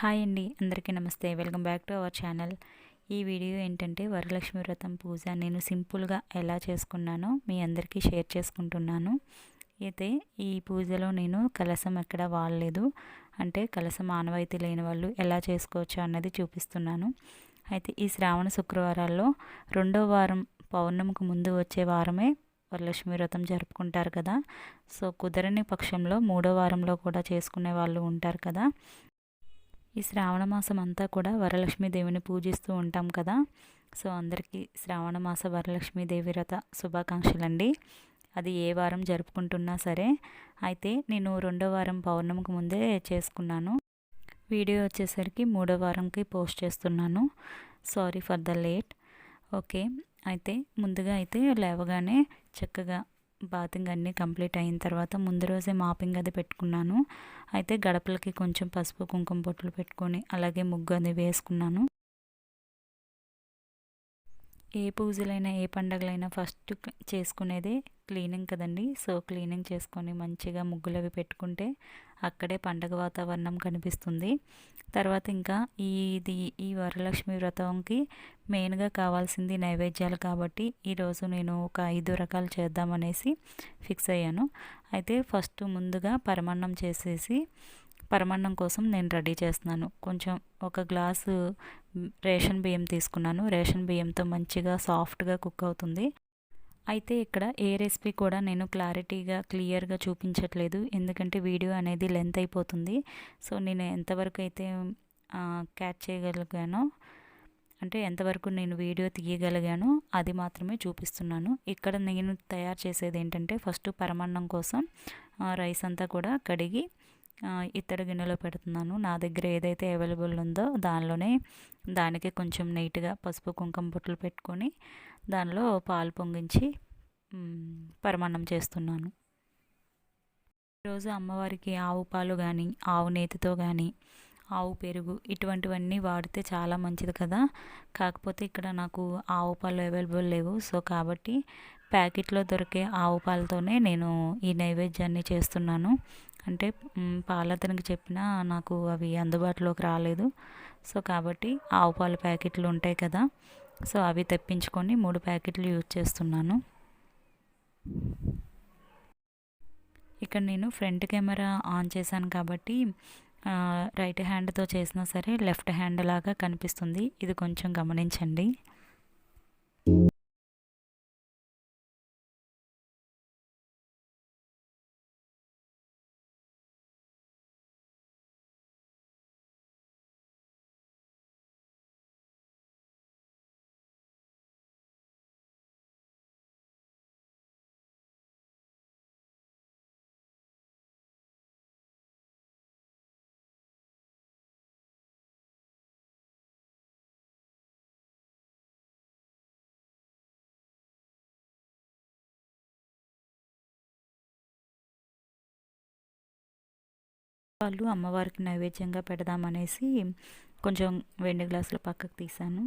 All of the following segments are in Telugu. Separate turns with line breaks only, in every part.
హాయ్ అండి అందరికీ నమస్తే. Welcome back to our channel. ఈ వీడియో ఏంటంటే వరలక్ష్మి వ్రతం పూజ నేను సింపుల్గా ఎలా చేసుకున్నానో మీ అందరికీ షేర్ చేసుకుంటున్నాను. అయితే ఈ పూజలో నేను కలసం ఎక్కడ వాడలేదు. అంటే కలసం ఆనవాయితీ లేని వాళ్ళు ఎలా చేసుకోవచ్చు అన్నది చూపిస్తున్నాను. అయితే ఈ శ్రావణ శుక్రవారాల్లో రెండో వారం పౌర్ణమికి ముందు వచ్చే వారమే వరలక్ష్మి వ్రతం జరుపుకుంటారు కదా. సో కుదరని పక్షంలో మూడో వారంలో కూడా చేసుకునే వాళ్ళు ఉంటారు కదా. ఈ శ్రావణ మాసం అంతా కూడా వరలక్ష్మీదేవిని పూజిస్తూ ఉంటాం కదా. సో అందరికీ శ్రావణ మాస వరలక్ష్మి దేవి వ్రత శుభాకాంక్షలు అండి అది ఏ వారం జరుపుకుంటున్నా సరే. అయితే నేను రెండో వారం పౌర్ణమికి ముందే చేసుకున్నాను. వీడియో వచ్చేసరికి మూడో వారంకి పోస్ట్ చేస్తున్నాను. Sorry for the late. Okay. అయితే ముందుగా అయితే లేవగానే చక్కగా బాతింగ్ అన్నీ కంప్లీట్ అయిన తర్వాత ముందు రోజే మాపింగ్ అది పెట్టుకున్నాను. అయితే గడపలకి కొంచెం పసుపు కుంకుమ బొట్లు పెట్టుకొని అలాగే ముగ్గు అది వేసుకున్నాను. ఏ పూజలైనా ఏ పండగలైనా ఫస్ట్ చేసుకునేదే క్లీనింగ్ కదండి. సో క్లీనింగ్ చేసుకొని మంచిగా ముగ్గులు అవి పెట్టుకుంటే అక్కడే పండగ వాతావరణం కనిపిస్తుంది. తర్వాత ఇంకా ఇది ఈ వరలక్ష్మి వ్రతంకి మెయిన్గా కావాల్సింది నైవేద్యాలు కాబట్టి ఈరోజు నేను ఒక ఐదు రకాలు చేద్దామనేసి ఫిక్స్ అయ్యాను. అయితే ఫస్ట్ ముందుగా పరమాన్నం చేసేసి పరమాన్నం కోసం నేను రెడీ చేస్తున్నాను. కొంచెం ఒక గ్లాసు రేషన్ బియ్యం తీసుకున్నాను. రేషన్ బియ్యంతో మంచిగా సాఫ్ట్గా కుక్ అవుతుంది. అయితే ఇక్కడ ఏ రెసిపీ కూడా నేను క్లారిటీగా క్లియర్గా చూపించట్లేదు. ఎందుకంటే వీడియో అనేది లెంత్ అయిపోతుంది. సో నేను ఎంతవరకు అయితే క్యాచ్ చేయగలిగానో అంటే ఎంతవరకు నేను వీడియో తీయగలిగానో అది మాత్రమే చూపిస్తున్నాను. ఇక్కడ నేను తయారు చేసేది ఏంటంటే ఫస్ట్ పరమాన్నం కోసం రైస్ అంతా కూడా కడిగి ఇత్తడి గిన్నెలో పెడుతున్నాను. నా దగ్గర ఏదైతే అవైలబుల్ ఉందో దానిలోనే దానికి కొంచెం నీట్గా పసుపు కుంకుమ బుట్టలు పెట్టుకొని దానిలో పాలు పొంగించి పరమాన్నం చేస్తున్నాను. ఈరోజు అమ్మవారికి ఆవు పాలు కానీ ఆవు నేతితో కానీ ఆవు పెరుగు ఇటువంటివన్నీ వాడితే చాలా మంచిది కదా. కాకపోతే ఇక్కడ నాకు ఆవు పాలు అవైలబుల్ లేవు. సో కాబట్టి ప్యాకెట్లో దొరికే ఆవు పాలతోనే నేను ఈ నైవేద్యాన్ని చేస్తున్నాను. అంటే పాలతనికి చెప్పినా నాకు అవి అందుబాటులోకి రాలేదు. సో కాబట్టి ఆవు పాల ప్యాకెట్లు ఉంటాయి కదా సో అవి తెప్పించుకొని మూడు ప్యాకెట్లు యూజ్ చేస్తున్నాను. ఇక్కడ నేను ఫ్రంట్ కెమెరా ఆన్ చేశాను కాబట్టి రైట్ హ్యాండ్తో చేసినా సరే లెఫ్ట్ హ్యాండ్ లాగా కనిపిస్తుంది. ఇది కొంచెం గమనించండి. వాళ్ళు అమ్మవారికి నైవేద్యంగా పెడదామనేసి కొంచెం వెండి గ్లాసులు పక్కకు తీసాను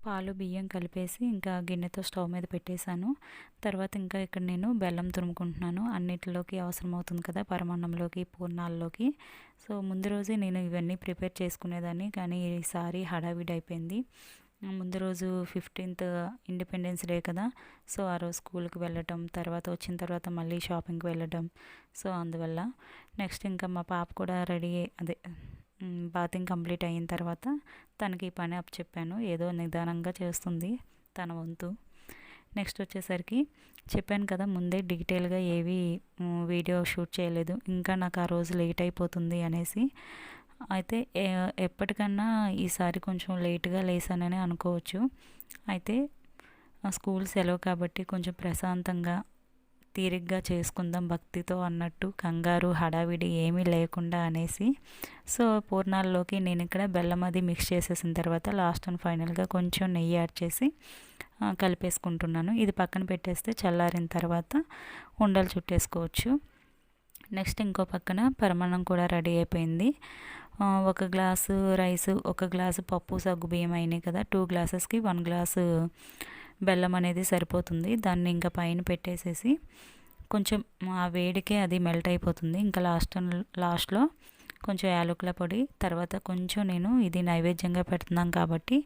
పాలు బియ్యం కలిపేసి ఇంకా గిన్నెతో స్టవ్ మీద పెట్టేశాను. తర్వాత ఇంకా ఇక్కడ నేను బెల్లం తురుముకుంటున్నాను. అన్నిటిలోకి అవసరం అవుతుంది కదా పరమాన్నంలోకి పూర్ణాల్లోకి. సో ముందు రోజే నేను ఇవన్నీ ప్రిపేర్ చేసుకునేదాన్ని కానీ ఈసారి హడావిడి అయిపోయింది. ముందు రోజు ఫిఫ్టీన్త్ ఇండిపెండెన్స్ డే కదా. సో ఆ రోజు స్కూల్కి వెళ్ళటం తర్వాత వచ్చిన తర్వాత మళ్ళీ షాపింగ్కి వెళ్ళటం. సో అందువల్ల నెక్స్ట్ ఇంకా మా పాప కూడా రెడీ అదే బాతింగ్ కంప్లీట్ అయిన తర్వాత తనకి ఈ పని అప్ చెప్పాను. ఏదో నిదానంగా చేస్తుంది తన వంతు. నెక్స్ట్ వచ్చేసరికి చెప్పాను కదా ముందే డీటెయిల్గా ఏవి వీడియో షూట్ చేయలేదు. ఇంకా నాకు ఆ రోజు లేట్ అయిపోతుంది అనేసి అయితే ఎప్పటికన్నా ఈసారి కొంచెం లేట్గా లేసానని అనుకోవచ్చు. అయితే స్కూల్ సెలవు కాబట్టి కొంచెం ప్రశాంతంగా తీరిగ్గా చేసుకుందాం భక్తితో అన్నట్టు కంగారు హడావిడి ఏమీ లేకుండా అనేసి సో పూర్ణాల్లోకి నేను ఇక్కడ బెల్లం అది మిక్స్ చేసేసిన తర్వాత లాస్ట్ అండ్ ఫైనల్గా కొంచెం నెయ్యి యాడ్ చేసి కలిపేసుకుంటున్నాను. ఇది పక్కన పెట్టేస్తే చల్లారిన తర్వాత ఉండలు చుట్టేసుకోవచ్చు. నెక్స్ట్ ఇంకో పక్కన పరమాన్నం కూడా రెడీ అయిపోయింది. ఒక గ్లాసు రైస్ ఒక గ్లాసు పప్పు సగ్గు బియ్యం అయినాయి కదా. టూ గ్లాసెస్కి వన్ గ్లాసు బెల్లం అనేది సరిపోతుంది. దాన్ని ఇంకా పైన పెట్టేసేసి కొంచెం ఆ వేడికే అది మెల్ట్ అయిపోతుంది. ఇంకా లాస్ట్ లాస్ట్లో కొంచెం యాలకుల పొడి తర్వాత కొంచెం నేను ఇది నైవేద్యంగా పెడుతున్నాం కాబట్టి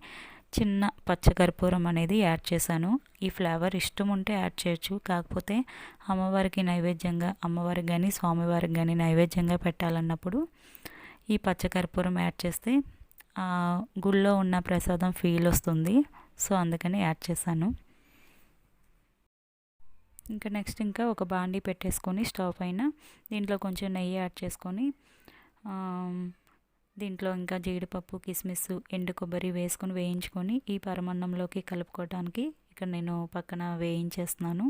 చిన్న పచ్చకర్పూరం అనేది యాడ్ చేశాను. ఈ ఫ్లేవర్ ఇష్టం ఉంటే యాడ్ చేయొచ్చు. కాకపోతే అమ్మవారికి నైవేద్యంగా అమ్మవారికి కానీ స్వామివారికి కానీ నైవేద్యంగా పెట్టాలన్నప్పుడు ఈ పచ్చకర్పూరం యాడ్ చేస్తే గుళ్ళో ఉన్న ప్రసాదం ఫీల్ వస్తుంది. సో అందుకని యాడ్ చేశాను. ఇంకా నెక్స్ట్ ఇంకా ఒక బాండీ పెట్టేసుకొని స్టవ్ పైన దీంట్లో కొంచెం నెయ్యి యాడ్ చేసుకొని దీంట్లో ఇంకా జీడిపప్పు కిస్మిస్ ఎండు కొబ్బరి వేసుకొని వేయించుకొని ఈ పరమాన్నంలోకి కలుపుకోవడానికి ఇక్కడ నేను పక్కన వేయించేస్తున్నాను.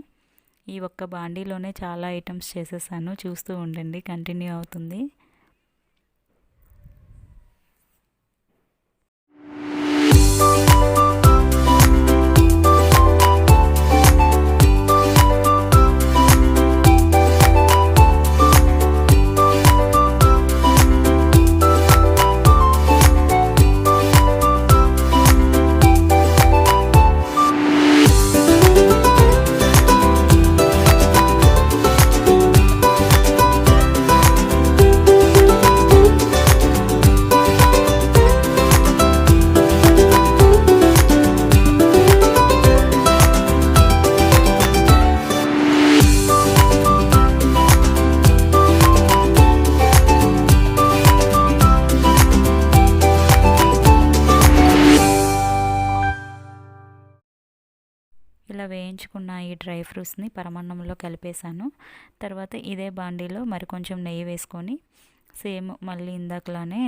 ఈ ఒక్క బాండీలోనే చాలా ఐటమ్స్ చేసేసాను. చూస్తూ ఉండండి. కంటిన్యూ అవుతుంది. వేయించుకున్న ఈ డ్రై ఫ్రూట్స్ని పరమాన్నంలో కలిపేశాను. తర్వాత ఇదే బాండీలో మరి కొంచెం నెయ్యి వేసుకొని సేమ్ మళ్ళీ ఇందాకలానే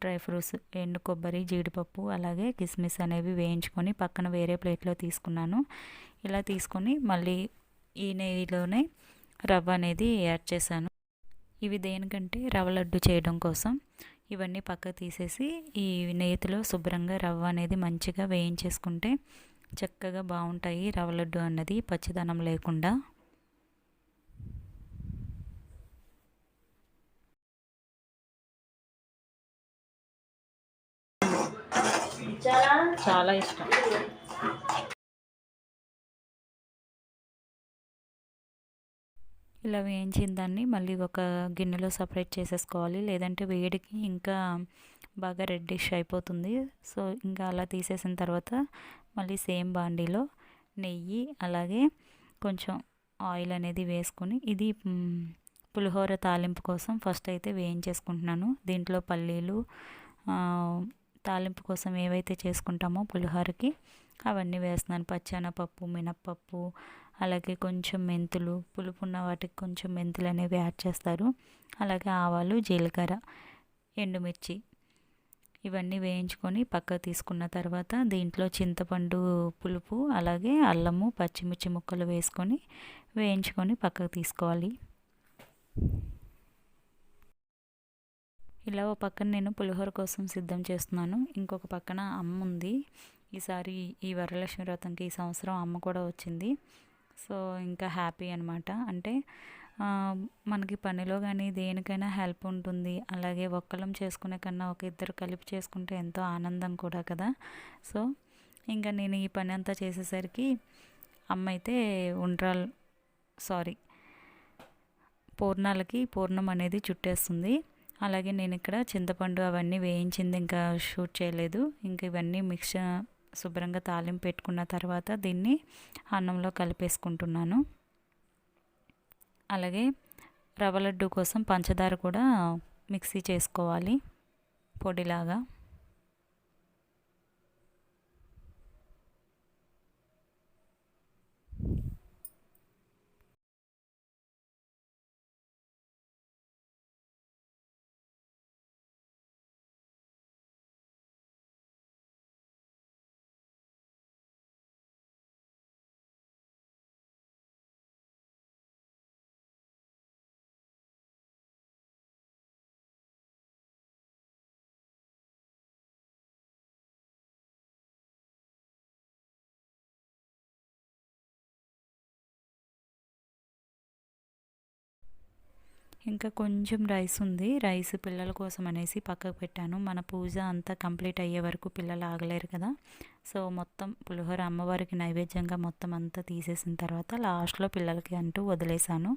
డ్రై ఫ్రూట్స్ ఎండు కొబ్బరి జీడిపప్పు అలాగే కిస్మిస్ అనేవి వేయించుకొని పక్కన వేరే ప్లేట్లో తీసుకున్నాను. ఇలా తీసుకొని మళ్ళీ ఈ నెయ్యిలోనే రవ్వ అనేది యాడ్ చేశాను. ఇవి దేనికంటే రవ్వ లడ్డు చేయడం కోసం. ఇవన్నీ పక్క తీసేసి ఈ నేతిలో శుభ్రంగా రవ్వ అనేది మంచిగా వేయించేసుకుంటే చక్కగా బాగుంటాయి. రవ్వ లడ్డు అన్నది పచ్చిదనం లేకుండా. చాలా ఇష్టం. ఇలా వేయించిన దాన్ని మళ్ళీ ఒక గిన్నెలో సపరేట్ చేసేసుకోవాలి. లేదంటే వేడికి ఇంకా బాగా రెడ్డిష్ అయిపోతుంది. సో ఇంకా అలా తీసేసిన తర్వాత మళ్ళీ సేమ్ బాండీలో నెయ్యి అలాగే కొంచెం ఆయిల్ అనేది వేసుకొని ఇది పులిహోర తాలింపు కోసం ఫస్ట్ అయితే వేయించేసుకుంటున్నాను. దీంట్లో పల్లీలు తాలింపు కోసం ఏవైతే చేసుకుంటామో పులిహోరకి అవన్నీ వేస్తున్నాను. పచ్చెనపప్పు మినప్పప్పు అలాగే కొంచెం మెంతులు పులుపు ఉన్న వాటికి కొంచెం మెంతులు అనేవి యాడ్ చేస్తారు. అలాగే ఆవాలు జీలకర్ర ఎండుమిర్చి ఇవన్నీ వేయించుకొని పక్కకు తీసుకున్న తర్వాత దీంట్లో చింతపండు పులుపు అలాగే అల్లము పచ్చిమిర్చి ముక్కలు వేసుకొని వేయించుకొని పక్కకు తీసుకోవాలి. ఇలా ఓ పక్కన నేను పులిహోర కోసం సిద్ధం చేస్తున్నాను. ఇంకొక పక్కన అమ్మ ఉంది. ఈసారి ఈ వరలక్ష్మి వ్రతంకి ఈ సంవత్సరం అమ్మ కూడా వచ్చింది. సో ఇంకా హ్యాపీ అనమాట అంటే మనకి పనిలో కానీ దేనికైనా హెల్ప్ ఉంటుంది. అలాగే ఒక్కలం చేసుకునే కన్నా ఒక ఇద్దరు కలిపి చేసుకుంటే ఎంతో ఆనందం కూడా కదా. సో ఇంకా నేను ఈ పని అంతా చేసేసరికి అమ్మ అయితే ఉండ్రాల్ సారీ పూర్ణాలకి పూర్ణం అనేది చుట్టేస్తుంది. అలాగే నేను ఇక్కడ చింతపండు అవన్నీ వేయించింది ఇంకా షూట్ చేయలేదు. ఇంకా ఇవన్నీ మిక్స్ శుభ్రంగా తాలింపు పెట్టుకున్న తర్వాత దీన్ని అన్నంలో కలిపేసుకుంటున్నాను. అలాగే రవ్వ లడ్డు కోసం పంచదార కూడా మిక్సీ చేసుకోవాలి పొడిలాగా. ఇంకా కొంచెం రైస్ ఉంది. రైస్ పిల్లల కోసం అనేసి పక్కకు పెట్టాను. మన పూజ అంతా కంప్లీట్ అయ్యే వరకు పిల్లలు ఆగలేరు కదా. సో మొత్తం పులిహోర అమ్మవారికి నైవేద్యంగా మొత్తం అంతా తీసేసిన తర్వాత లాస్ట్లో పిల్లలకి అంటూ వదిలేశాను.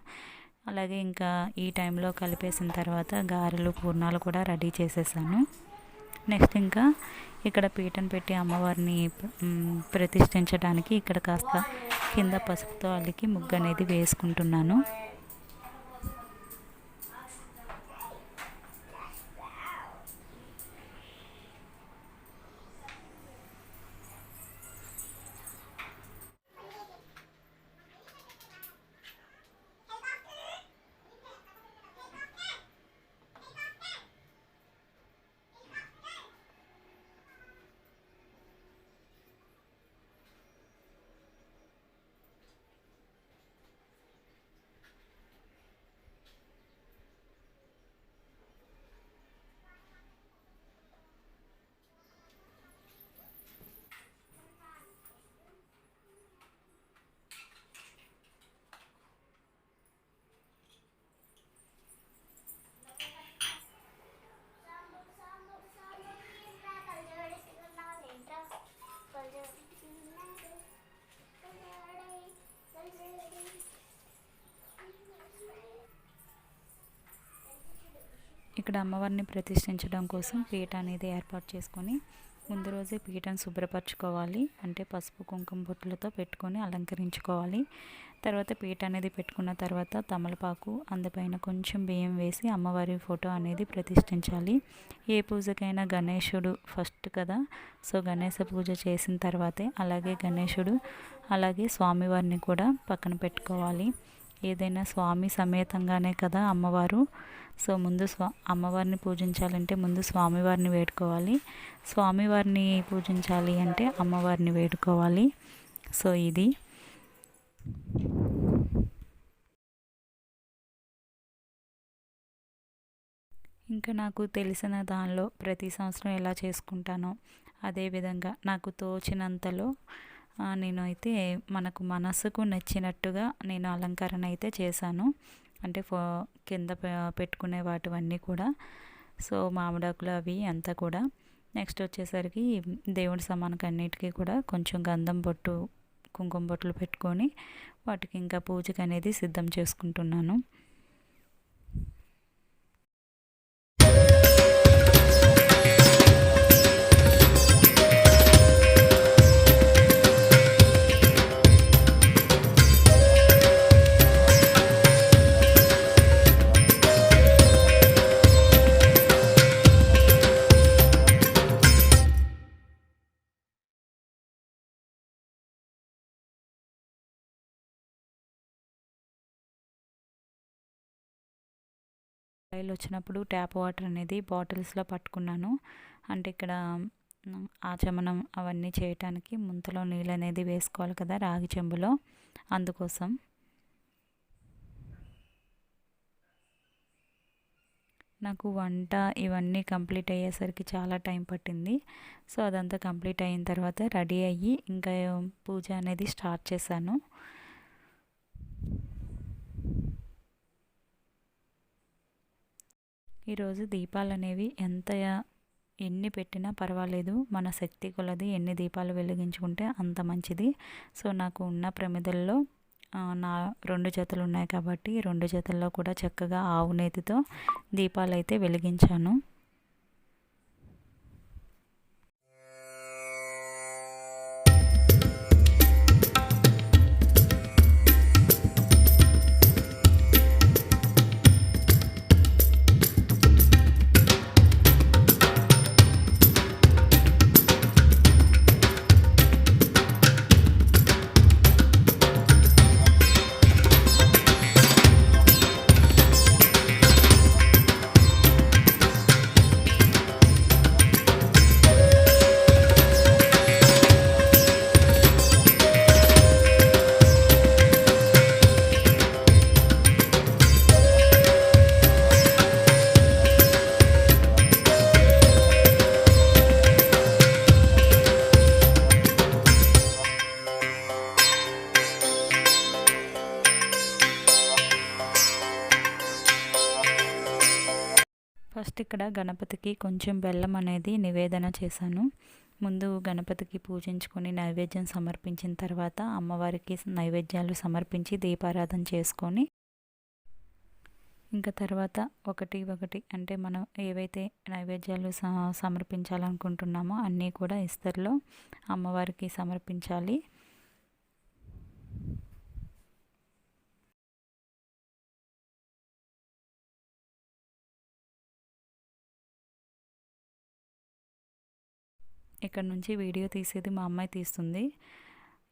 అలాగే ఇంకా ఈ టైంలో కలిపేసిన తర్వాత గారెలు పూర్ణాలు కూడా రెడీ చేసేసాను. నెక్స్ట్ ఇంకా ఇక్కడ పీటను పెట్టి అమ్మవారిని ప్రతిష్ఠించడానికి ఇక్కడ కాస్త కింద పసుపుతో అల్లికి ముగ్గు అనేది వేసుకుంటున్నాను. ఇక్కడ అమ్మవారిని ప్రతిష్ఠించడం కోసం పీట అనేది ఏర్పాటు చేసుకొని ముందు రోజే పీటను శుభ్రపరచుకోవాలి. అంటే పసుపు కుంకుమ బొట్టులతో పెట్టుకొని అలంకరించుకోవాలి. తర్వాత పీట అనేది పెట్టుకున్న తర్వాత తమలపాకు అందుపైన కొంచెం బియ్యం వేసి అమ్మవారి ఫోటో అనేది ప్రతిష్ఠించాలి. ఏ పూజకైనా గణేశుడు ఫస్ట్ కదా? సో గణేశ పూజ చేసిన తర్వాతే అలాగే గణేశుడు అలాగే స్వామివారిని కూడా పక్కన పెట్టుకోవాలి. ఏదైనా స్వామి సమేతంగానే కదా అమ్మవారు. సో ముందు స్వా అమ్మవారిని పూజించాలంటే ముందు స్వామివారిని వేడుకోవాలి. స్వామివారిని పూజించాలి అంటే అమ్మవారిని వేడుకోవాలి. సో ఇది. ఇంకా నాకు తెలిసిన దానిలో ప్రతి సంవత్సరం ఎలా చేసుకుంటానో అదేవిధంగా నాకు తోచినంతలో నేనైతే నేను అయితే మనకు మనసుకు నచ్చినట్టుగా నేను అలంకరణ అయితే చేశాను. అంటే ఫో కింద పెట్టుకునే వాటివన్నీ కూడా. సో మామిడాకులు అవి అంతా కూడా. నెక్స్ట్ వచ్చేసరికి దేవుడి సమానకు అన్నిటికీ కూడా కొంచెం గంధం బొట్టు కుంకుమ బొట్లు పెట్టుకొని వాటికి ఇంకా పూజకి అనేది సిద్ధం చేసుకుంటున్నాను. రైలు వచ్చినప్పుడు ట్యాప్ వాటర్ అనేది బాటిల్స్లో పట్టుకున్నాను. అంటే ఇక్కడ ఆచమనం అవన్నీ చేయటానికి ముంతలో నీళ్ళు అనేది వేసుకోవాలి కదా రాగి చెంబులో. అందుకోసం. నాకు వంట ఇవన్నీ కంప్లీట్ అయ్యేసరికి చాలా టైం పట్టింది. సో అదంతా కంప్లీట్ అయిన తర్వాత రెడీ అయ్యి ఇంకా పూజ అనేది స్టార్ట్ చేశాను. ఈరోజు దీపాలు అనేవి ఎంత ఎన్ని పెట్టినా పర్వాలేదు. మన శక్తి కొలది ఎన్ని దీపాలు వెలిగించుకుంటే అంత మంచిది. సో నాకు ఉన్న ప్రమిదల్లో నా రెండు జతలు ఉన్నాయి కాబట్టి రెండు జతల్లో కూడా చక్కగా ఆవు నేతితో దీపాలు అయితే వెలిగించాను. ఇక్కడ గణపతికి కొంచెం బెల్లం అనేది నివేదన చేశాను. ముందు గణపతికి పూజించుకొని నైవేద్యం సమర్పించిన తర్వాత అమ్మవారికి నైవేద్యాలు సమర్పించి దీపారాధన చేసుకొని ఇంకా తర్వాత ఒకటి ఒకటి అంటే మనం ఏవైతే నైవేద్యాలు సమర్పించాలనుకుంటున్నామో అన్నీ కూడా ఇస్తర్లో అమ్మవారికి సమర్పించాలి. ఇక్కడ నుంచి వీడియో తీసేది మా అమ్మాయి తీస్తుంది.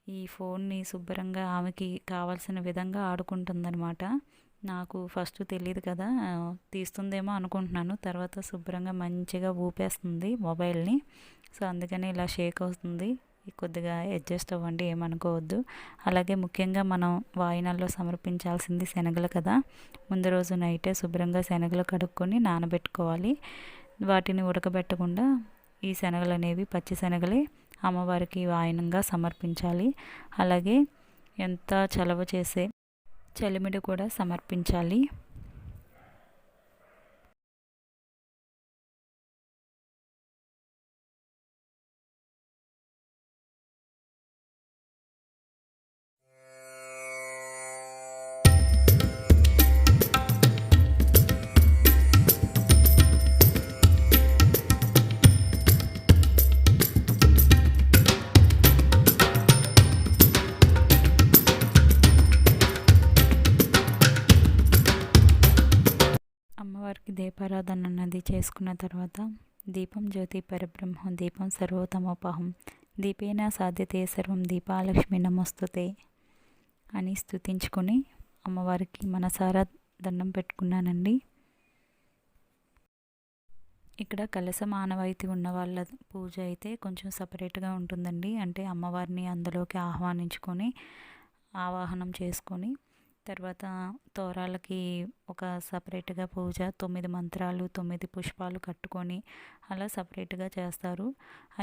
ఈ ఫోన్ని శుభ్రంగా ఆమెకి కావాల్సిన విధంగా ఆడుకుంటుందన్నమాట. నాకు ఫస్ట్ తెలియదు కదా తీస్తుందేమో అనుకుంటున్నాను. తర్వాత శుభ్రంగా మంచిగా ఊపేస్తుంది మొబైల్ని. సో అందుకని ఇలా షేక్ అవుతుంది. కొద్దిగా అడ్జస్ట్ అవ్వండి ఏమనుకోవద్దు. అలాగే ముఖ్యంగా మనం వాయినాల్లో సమర్పించాల్సింది శనగలు కదా. ముందు రోజు నైటే శుభ్రంగా శనగలు కడుక్కొని నానబెట్టుకోవాలి. వాటిని ఉడకబెట్టకుండా ఈ శనగలు అనేవి పచ్చి శనగలే అమ్మవారికి వాయనంగా సమర్పించాలి. అలాగే ఎంత చలవ చేసే చలిమిడి కూడా సమర్పించాలి. చేసుకున్న తర్వాత దీపం జ్యోతి పరబ్రహ్మ దీపం సర్వోత్తమోపహం దీపేన సాధ్యతే సర్వం దీపాలక్ష్మి నమస్తుతే అని స్థుతించుకొని అమ్మవారికి మనసారా దండం పెట్టుకున్నానండి. ఇక్కడ కలస మానవాయితీ ఉన్న వాళ్ళ పూజ అయితే కొంచెం సపరేట్గా ఉంటుందండి. అంటే అమ్మవారిని అందులోకి ఆహ్వానించుకొని ఆవాహనం చేసుకొని తర్వాత తోరాలకి ఒక సపరేట్గా పూజ తొమ్మిది మంత్రాలు తొమ్మిది పుష్పాలు కట్టుకొని అలా సపరేట్గా చేస్తారు.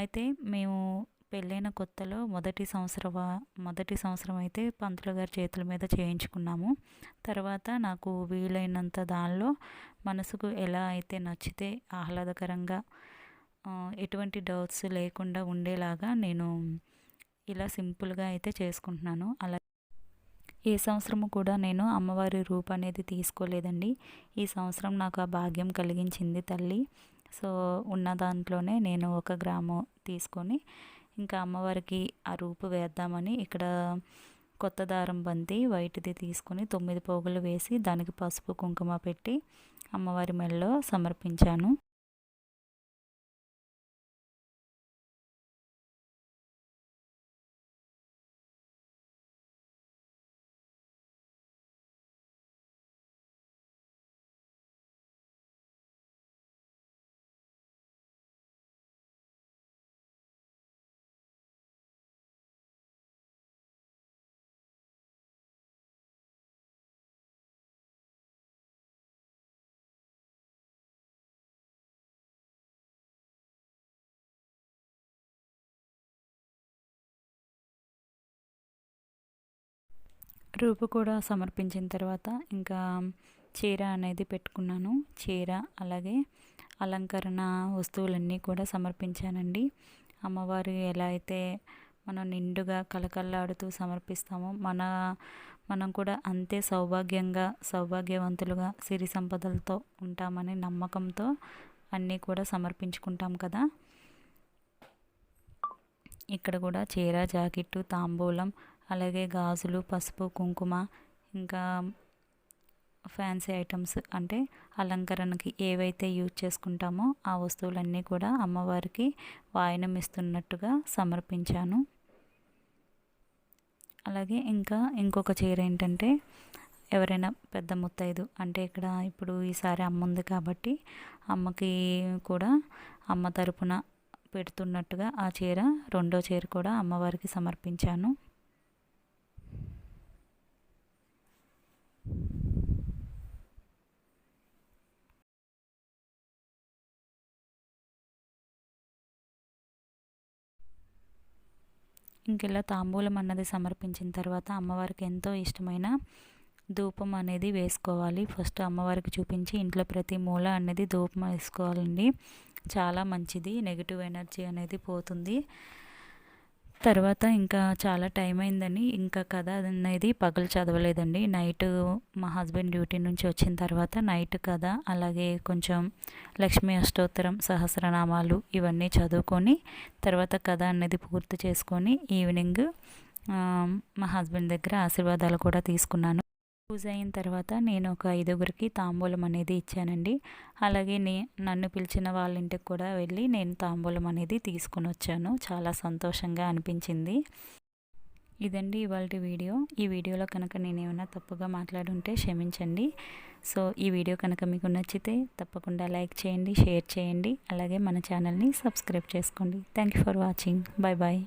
అయితే మేము పెళ్ళైన కొత్తలో మొదటి సంవత్సరం మొదటి సంవత్సరం అయితే పంతులు గారి చేతుల మీద చేయించుకున్నాము. తర్వాత నాకు వీలైనంత దానిలో మనసుకు ఎలా అయితే నచ్చితే ఆహ్లాదకరంగా ఎటువంటి డౌట్స్ లేకుండా ఉండేలాగా నేను ఇలా సింపుల్గా అయితే చేసుకుంటున్నాను. అలా ఏ సంవత్సరము కూడా నేను అమ్మవారి రూపు అనేది తీసుకోలేదండి. ఈ సంవత్సరం నాకు ఆ భాగ్యం కలిగించింది తల్లి. సో ఉన్న దాంట్లోనే నేను ఒక గ్రాము తీసుకొని ఇంకా అమ్మవారికి ఆ రూపు వేద్దామని ఇక్కడ కొత్త దారం బంతి వైట్ది తీసుకొని తొమ్మిది పోగులు వేసి దానికి పసుపు కుంకుమ పెట్టి అమ్మవారి మెడలో సమర్పించాను. రూపు కూడా సమర్పించిన తర్వాత ఇంకా చీర అనేది పెట్టుకున్నాను. చీర అలాగే అలంకరణ వస్తువులన్నీ కూడా సమర్పించానండి. అమ్మవారు ఎలా అయితే మనం నిండుగా కలకల్లాడుతూ సమర్పిస్తామో మన మనం కూడా అంతే సౌభాగ్యంగా సౌభాగ్యవంతులుగా సిరి సంపదలతో ఉంటామని నమ్మకంతో అన్నీ కూడా సమర్పించుకుంటాం కదా. ఇక్కడ కూడా చీర జాకెట్టు తాంబూలం అలాగే గాజులు పసుపు కుంకుమ ఇంకా ఫ్యాన్సీ ఐటమ్స్ అంటే అలంకరణకి ఏవైతే యూజ్ చేసుకుంటామో ఆ వస్తువులన్నీ కూడా అమ్మవారికి వాయనం ఇస్తున్నట్టుగా సమర్పించాను. అలాగే ఇంకా ఇంకొక చీర ఏంటంటే ఎవరైనా పెద్ద ముత్తైదు అంటే ఇక్కడ ఇప్పుడు ఈసారి అమ్మ ఉంది కాబట్టి అమ్మకి కూడా అమ్మ తరపున పెడుతున్నట్టుగా ఆ చీర రెండో చీర కూడా అమ్మవారికి సమర్పించాను. ఇంకెలా తాంబూలం అన్నది సమర్పించిన తర్వాత అమ్మవారికి ఎంతో ఇష్టమైన ధూపం అనేది వేసుకోవాలి. ఫస్ట్ అమ్మవారికి చూపించి ఇంట్లో ప్రతి మూల అనేది ధూపం వేసుకోవాలండి. చాలా మంచిది నెగిటివ్ ఎనర్జీ అనేది పోతుంది. తర్వాత ఇంకా చాలా టైం అయిందని ఇంకా కథ అనేది పగలు చదవలేదండి. నైట్ మా హస్బెండ్ డ్యూటీ నుంచి వచ్చిన తర్వాత నైట్ కథ అలాగే కొంచెం లక్ష్మీ అష్టోత్తరం సహస్రనామాలు ఇవన్నీ చదువుకొని తర్వాత కథ అనేది పూర్తి చేసుకొని ఈవినింగ్ మా హస్బెండ్ దగ్గర ఆశీర్వాదాలు కూడా తీసుకున్నాను. పూజ అయిన తర్వాత నేను ఒక ఐదుగురికి తాంబూలం అనేది ఇచ్చానండి. అలాగే నే నన్ను పిలిచిన వాళ్ళ ఇంటికి కూడా వెళ్ళి నేను తాంబూలం అనేది తీసుకుని వచ్చాను. చాలా సంతోషంగా అనిపించింది. ఇదండి ఇవాళ వీడియో. ఈ వీడియోలో కనుక నేను ఏమైనా తప్పుగా మాట్లాడుంటే క్షమించండి. సో ఈ వీడియో కనుక మీకు నచ్చితే తప్పకుండా లైక్ చేయండి షేర్ చేయండి. అలాగే మన ఛానల్ని సబ్స్క్రైబ్ చేసుకోండి. Thank you for watching. Bye bye